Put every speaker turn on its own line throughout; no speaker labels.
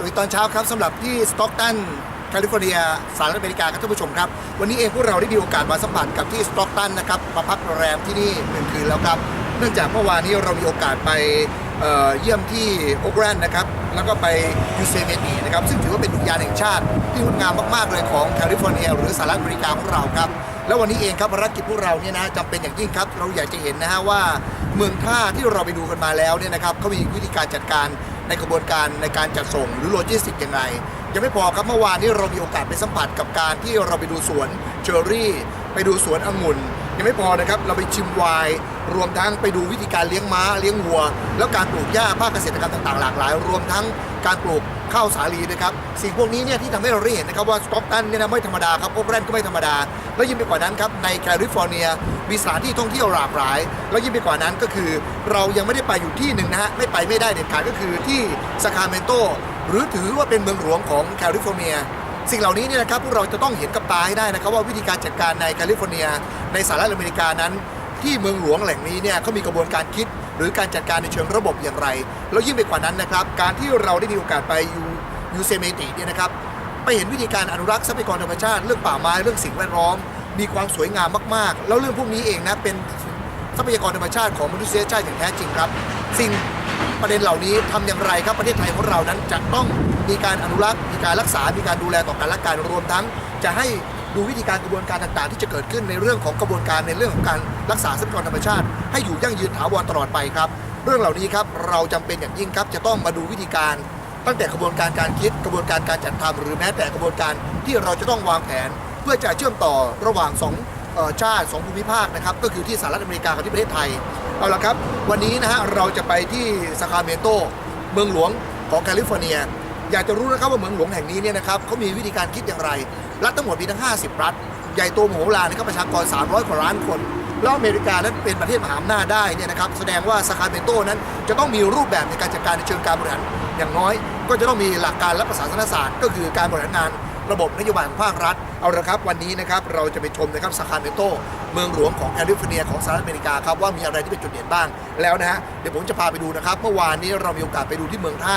วัสดีตอนเช้าครับสำหรับที่สต็อกตันแคลิฟอร์เนียสหรัฐอเมริกาครับท่านผู้ชมครับ วันนี้เองพวกเราได้มีโอกาสมาสัมผัสกับที่สต็อกตันนะครับมาพักโรงแรมที่นี่หนึ่งคืนแล้วครับ เนื่องจากเมื่อวานนี้เรามีโอกาสไปเเยี่ยมที่โอกแรนด์นะครับ แล้วก็ไปยูเซเมตีนะครับ ซึ่งถือว่าเป็นอุทยานแห่งชาติ ที่งดงามมากๆเลยของแคลิฟอร์เนียหรือสหรัฐอเมริกาของเราครับ แล้ววันนี้เองครับภารกิจพวกเราเนี่ยนะจำเป็นอย่างยิ่งครับ เราอยากจะเห็นนะฮะว่า เมืองท่าที่เราไปดูกันมาแล้วเนี่ยนะครับเขามีวิธีการจัดการ ในกระบวนการในการจัดส่งหรือโลจิสติกส์ยังไง ยังไม่พอครับเมื่อวานนี้เรามีโอกาสไปสัมผัสกับการที่เราไปดูสวนเชอร์รี่ ไปดูสวนองุ่น ยังไม่พอนะครับ เราไปชิมไวน์รวมทั้งไปดูวิธีการเลี้ยงม้าเลี้ยงวัว แล้วการปลูกหญ้าภาคเกษตรกรรมต่างๆหลากหลาย รวมทั้งการปลูกข้าวสาลีนะครับสิ่งพวกนี้เนี่ยที่ทำให้เราได้เห็นนะครับว่าสต็อกตันเนี่ยนะไม่ธรรมดาครับโอ๊กแรนด์ก็ไม่ธรรมดา แล้วยิ่งไปกว่านั้นครับในแคลิฟอร์เนียมีสถานที่ท่องเที่ยวหลากหลาย แล้วยิ่งไปกว่านั้นก็คือ เรายังไม่ได้ไปอยู่ที่หนึ่งนะฮะไม่ไปไม่ได้เด็ดขาดก็คือที่ซาคราเมนโตหรือถือว่าเป็นเมืองหลวงของแคลิฟอร์เนีย สิ่งเหล่านี้เนี่ยนะครับพวกเราจะต้องเห็นกับตาให้ได้นะครับ ว่าวิธีการจัดการในแคลิฟอร์เนีย ในสหรัฐอเมริกานั้น ที่เมืองหลวงแหล่งนี้เนี่ยเขามีกระบวนการคิด หรือการจัดการในเชิงระบบอย่างไร แล้วยิ่งไปกว่านั้นนะครับ การที่เราได้มีโอกาสไปยูยูเซเมติเนี่ยนะครับไปเห็นวิธีการอนุรักษ์ทรัพยากรธรรมชาติเรื่องป่าไม้เรื่องสิ่งแวดล้อม มีความสวยงามมากๆ แล้วเรื่องพวกนี้เองนะเป็นทรัพยากรธรรมชาติของมนุษยชาติอย่างแท้จริงครับ สิ่งประเด็นเหล่านี้ทำอย่างไรครับประเทศไทยของเรานั้นจะต้อง มีการอนุรักษ์มีการรักษา มีการดูแลต่อการละกันรวมทั้ง จะให้ดูวิธีการกระบวนการต่างๆ ที่จะเกิดขึ้นในเรื่องของกระบวนการในเรื่องของการรักษาทรัพยากรธรรมชาติ ให้อยู่ยั่งยืนถาวรตลอดไปครับ เรื่องเหล่านี้ครับเราจำเป็นอย่างยิ่งครับจะต้องมาดูวิธีการตั้งแต่กระบวนการการคิดกระบวนการการจัดทำหรือแม้แต่กระบวนการที่เราจะต้องวางแผน เพื่อจะเชื่อมต่อระหว่างสองออชาติสองภูมิภาคนะครับก็คือที่สหรัฐอเมริกากับที่ประเทศไทยเอาละครับ วันนี้นะฮะเราจะไปที่ซาคราเมโตเมืองหลวงของแคลิฟอร์เนีย อยากจะรู้นะครับว่าเมืองหลวงแห่งนี้เนี่ยนะครับเขามีวิธีการคิดอย่างไร รัฐทั้งหมดมีทั้ง 50 รัฐ ใหญ่โตมโหฬารนะครับประชากร 300 กว่าล้านคน แล้วอเมริกานั้นเป็นประเทศมหาอำนาจได้เนี่ยนะครับแสดงว่าซาคราเมนโตนั้นจะต้องมีรูปแบบในการจัดการในเชิงการบริหารอย่างน้อย ก็จะต้องมีหลักการและประศาสนศาสตร์ ก็คือการบริหารงานระบบนโยบายของภาครัฐ เอาละครับวันนี้นะครับเราจะไปชมนะครับซาคราเมนโต เมืองหลวงของแคลิฟอร์เนียของสหรัฐอเมริกาครับว่ามีอะไรที่เป็นจุดเด่นบ้างแล้วนะฮะเดี๋ยวผมจะพาไปดูนะครับ เมื่อวานนี้เรามีโอกาสไปดูที่เมืองท่า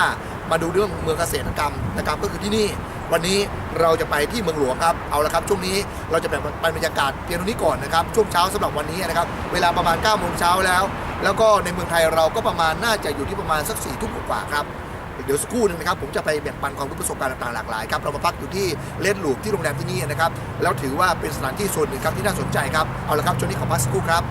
มาดูเรื่องเมืองเกษตรกรรมนะครับก็คือที่นี่ วันนี้เราจะไปที่เมืองหลวงครับเอาละครับช่วงนี้เราจะแบ่งป็นบรรยากาศเพียงเท่านี้ก่อนนะครับช่วงเช้าสำหรับวันนี้นะครับเวลาประมาณ9ก้าโมงเช้าแล้ว แล้วก็ในเมืองไทยเราก็ประมาณน่าจะอยู่ที่ประมาณสักสี่ทุ่มกว่าครับเดี๋ยวสักครู่นึงนะครับผมจะไปแบ่งปันความรู้ประสบการณ์ต่างๆหลากหลายครับเรามาพักอยู่ที่เลดลูปที่โรงแรมที่นี่นะครับแล้วถือว่าเป็นสถานที่ส่วนหนึ่งครับที่น่าสนใจครับเอาละครับช่วงนี้ขอพักสักครู่ครับ